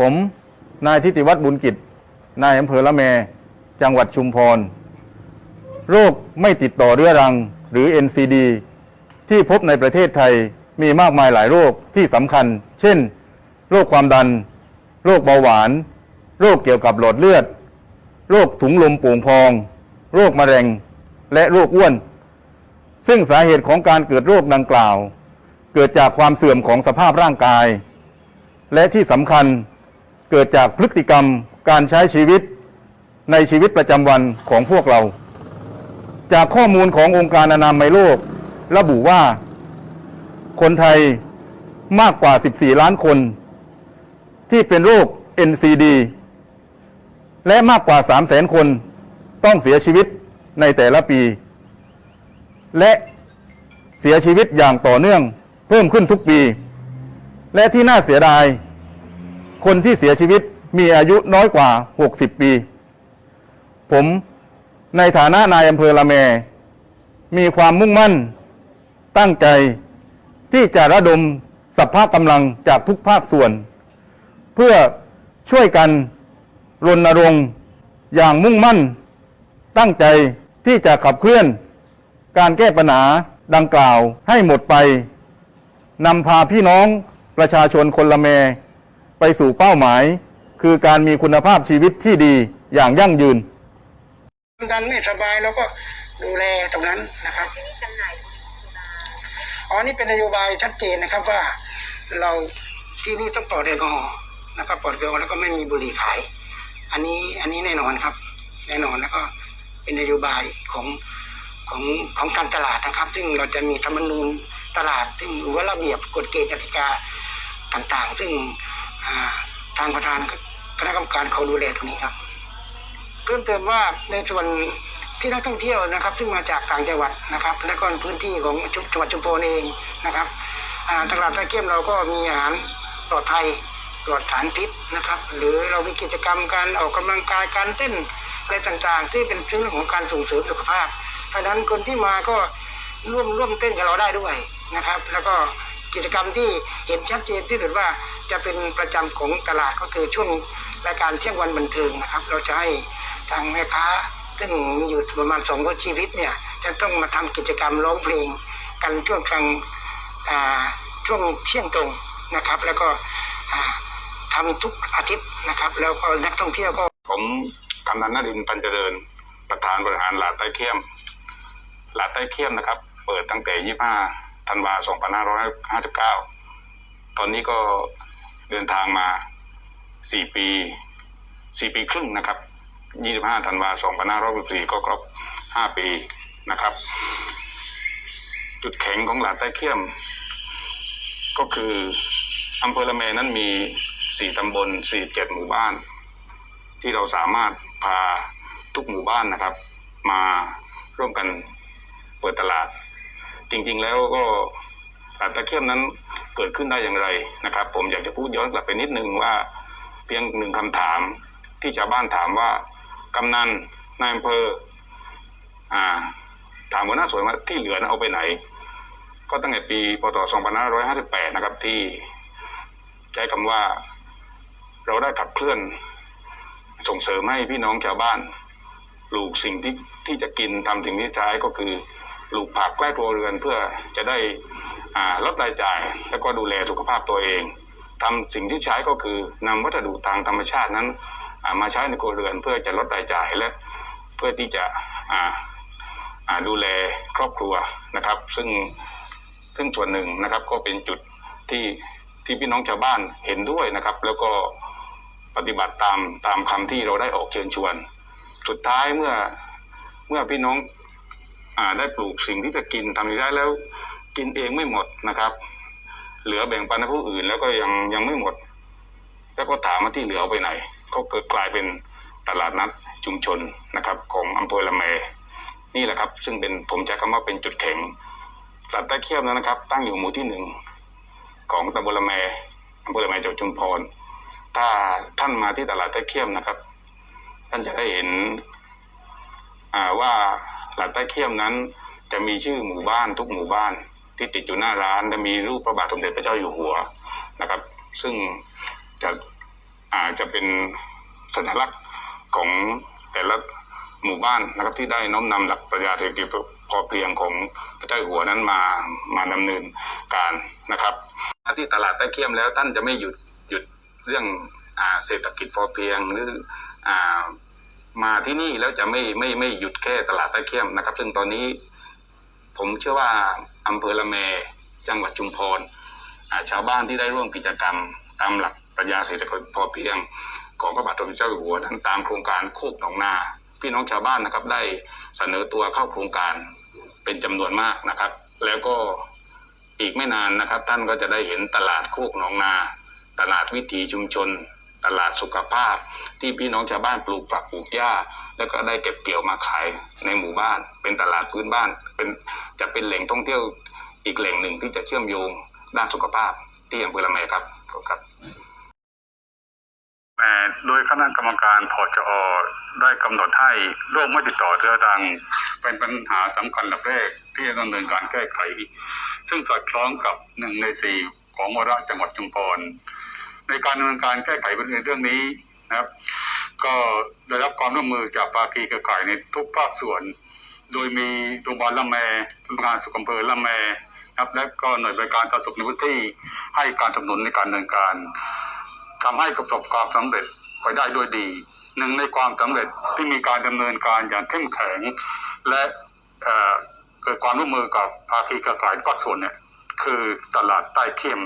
ผมนายทิติวัฒน์บุญกิจ นายอำเภอละแม จังหวัดชุมพร โรคไม่ติดต่อเรื้อรังหรือ NCD ที่พบในประเทศไทยมีมากมายหลายโรคที่สำคัญ เช่น โรคความดัน โรคเบาหวาน โรคเกี่ยวกับหลอดเลือด โรคถุงลมโป่งพอง โรคมะเร็ง และโรคอ้วน ซึ่งสาเหตุของการเกิดโรคดังกล่าว เกิดจากความเสื่อมของสภาพร่างกาย และที่สำคัญ เกิดจากพฤติกรรมการใช้ชีวิตในชีวิตประจำวันของพวกเรา จากข้อมูลขององค์การอนามัยโลก ระบุว่า คนไทยมากกว่า 14 ล้านคน ที่เป็นโรค NCD และมากกว่า 3 0 0 0 0 0 คนต้องเสียชีวิตในแต่ละปี และเสียชีวิตอย่างต่อเนื่องเพิ่มขึ้นทุกปี และที่น่าเสียดาย คนที่เสียชีวิตมีอายุน้อยกว่า 60 ปี ผมในฐานะนายอำเภอละแม มีความมุ่งมั่น ตั้งใจที่จะระดมสัพพะกำลังจากทุกภาคส่วน เพื่อช่วยกันรณรงค์อย่างมุ่งมั่น ตั้งใจที่จะขับเคลื่อน การแก้ปัญหาดังกล่าวให้หมดไปนำพาพี่น้องประชาชนคนละแม ไปสู่เป้าหมาย คือการมีคุณภาพชีวิตที่ดีอย่างยั่งยืนความดันไม่สบายเราก็ดูแลตรงนั้นนะครับจำหน่ายบุหรี่สุราอ๋อนี่เป็นนโยบายชัดเจนนะครับว่าเราที่นี่ต้องปลอดแอลกอฮอล์นะครับปลอดแอลกอฮอล์แล้วก็ไม่มีบุหรี่ขาย อันนี้อันนี้แน่นอนครับ แน่นอนแล้วก็เป็นนโยบายของของของการตลาดนะครับ ซึ่งเราจะมีธรรมนูญตลาด ซึ่งหรือว่าระเบียบกฎเกณฑ์กติกาต่างๆ ซึ่งอ่า ทางประธานคณะกรรมการเขาดูแลตรงนี้ครับ เพิ่มเติมว่าในส่วนที่นักท่องเที่ยวนะครับ ซึ่งมาจากต่างจังหวัดนะครับ และก็พื้นที่ของจังหวัดชุมพรเองนะครับตลาดตะเกียมเราก็มีอาหารปลอดภัยปลอดสารพิษนะครับ หรือเรามีกิจกรรมการออกกำลังกายการเต้นอะไรต่างๆ ที่เป็นเรื่องของการส่งเสริมสุขภาพ เพราะนั้นคนที่มาก็ร่วมร่วมเต้นกับเราได้ด้วยนะครับ แล้วก็กิจกรรมที่เห็นชัดเจนที่สุดว่า จะเป็นประจำของตลาดก็คือช่วงรายการเที่ยงวันบันเทิงนะครับ เราจะให้ทางแม่ค้าซึ่งมีอยู่ประมาณสองคนชีวิตเนี่ยจะต้องมาทำกิจกรรมร้องเพลงกันช่วงกลางช่วงเที่ยงตรงนะครับ แล้วก็อ่าทุกอาทิตย์นะครับ แล้วก็นักท่องเที่ยวก็ผมกำนันนรินทร์ปัญเจริญ ประธานบริหารหลาดใต้เขี้ยมหลาดใต้เขี้ยมนะครับ เปิดตั้งแต่ 25ธันวา2559 ตอนนี้ก็ เดินทางมา 4 ปี 4 ปีครึ่งนะครับ 25 ธันวา2564ก็ครบ 5 ปีนะครับ จุดแข็งของหลาดใต้เขี้ยม ก็คืออำเภอละเมนั้นมี 4 ตำบล 47 หมู่บ้าน ที่เราสามารถพาทุกหมู่บ้านนะครับ มาร่วมกันเปิดตลาด จริงๆแล้วก็ตลาดตะเคียมนั้น เกิดขึ้นได้อย่างไรนะครับ ผมอยากจะพูดย้อนกลับไปนิดนึงว่า เพียงหนึ่งคำถามที่ชาวบ้านถามว่ากำนันนายอำเภออ่าถามหัวหน้าส่วนว่าที่เหลือนั้นเอาไปไหน ก็ตั้งแต่ปีพศ2558 นะครับที่ใช้คำว่าเราได้ขับเคลื่อนส่งเสริมให้พี่น้องชาวบ้านปลูกสิ่งที่ที่จะกินทำสิ่งที่ใช้ก็คือปลูกผักใกล้ครัวเรือนเพื่อจะได้ ลดรายจ่าย แล้วก็ดูแลสุขภาพตัวเองทำสิ่งที่ใช้ก็คือนำวัสดุทางธรรมชาตินั้นามาใช้ในครัวเรือนเพื่อจะลดรายจ่ายและเพื่อที่จะดูแลครอบครัวนะครับ ซึ่งซึ่งส่วนหนึ่งนะครับก็เป็นจุดที่ที่พี่น้องชาวบ้านเห็นด้วยนะครับ แล้วก็ปฏิบัติตามตามคำที่เราได้ออกเชิญชวน สุดท้ายเมื่อเมื่อพี่น้องอได้ปลูกสิ่งที่จะกินทำได้แล้ว กินเองไม่หมดนะครับ เหลือแบ่งปันให้ผู้อื่น แล้วก็ยังยังไม่หมด แล้วก็ถามว่าที่เหลือไปไหน ก็เกิดกลายเป็นตลาดนัดชุมชนนะครับ ของอำเภอละแมนี่แหละครับ ซึ่งเป็นผมใช้คำว่าเป็นจุดแข็งตลาดต้เขี้ยมนั้นนะครับ ตั้งอยู่หมู่ที่หนึ่งของตำบลละแมอำเภอละแมจังหวัดชุมพร ถ้าท่านมาที่ตลาดต้เขี้ยมนะครับ ท่านจะได้เห็นว่าตลาดต้เขี้ยมนั้นจะมีชื่อหมู่บ้านทุกหมู่บ้าน ที่ติดอยู่หน้าร้านและมีรูปพระบาทสมเด็จพระเจ้าอยู่หัวนะครับ ซึ่งจะอาจจะเป็นสัญลักษณ์ของแต่ละหมู่บ้านนะครับที่ได้น้อมนำหลักปรัชญาเศรษฐกิจพอเพียงของพระเจ้าหัวนั้นมามาดำเนินการนะครับมาที่ตลาดใต้เขี้ยมแล้วท่านจะไม่หยุดหยุดเรื่องอเศรษฐกิจพอเพียงหรืออมาที่นี่แล้วจะไม่ไม่ไม่หยุดแค่ตลาดใต้เขี้ยมนะครับ ซึ่งตอนนี้ผมเชื่อว่า อำเภอละแม จังหวัดชุมพรชาวบ้านที่ได้ร่วมกิจกรรม ตามหลักปรัชญาเศรษฐกิจพอเพียง ของพระบาทสมเด็จเจ้าอยู่หัวนั้นตามโครงการโคกหนองนา พี่น้องชาวบ้านนะครับได้เสนอตัวเข้าโครงการเป็นจำนวนมากนะครับ แล้วก็อีกไม่นานนะครับ ท่านก็จะได้เห็นตลาดโคกหนองนา ตลาดวิถีชุมชน ตลาดสุขภาพ ที่พี่น้องชาวบ้านปลูกผักปลูกหญ้า แล้วก็ได้เก็บเกี่ยวมาขายในหมู่บ้าน เป็นตลาดพื้นบ้าน เป็นจะเป็นแหล่งท่องเที่ยวอีกแหล่งหนึ่งที่จะเชื่อมโยงด้านสุขภาพที่อำเภอละแมครับขอบคุณครับแต่โดยคณะกรรมการพอจอได้กำหนดให้โรคไม่ติดต่อเรื้อรัง เป็นปัญหาสำคัญหลักแรกที่จะดำเนินการแก้ไข ซึ่งสอดคล้องกับหนึ่งในสี่ของวาระจังหวัดชุมพร ในการดำเนินการแก้ไขปัญหาเรื่องนี้นะครับ ก็ได้รับความร่วมมือจากภาคีเครือข่ายในทุกภาคส่วน โดยมีโรงพยาบาลละแมสำนักงานสุขอำเภอละแมนะครับและก็หน่วยบริการสาธารณสุขในพื้นที่ให้การสนับสนุนในการดำเนินการทำให้ประสบความสำเร็จไปได้ด้วยดี หนึ่งในความสำเร็จที่มีการดำเนินการอย่างเข้มแข็ง และเกิดความร่วมมือกับภาคีเครือข่ายภาคส่วนเนี่ยคือตลาดใต้เขี้ม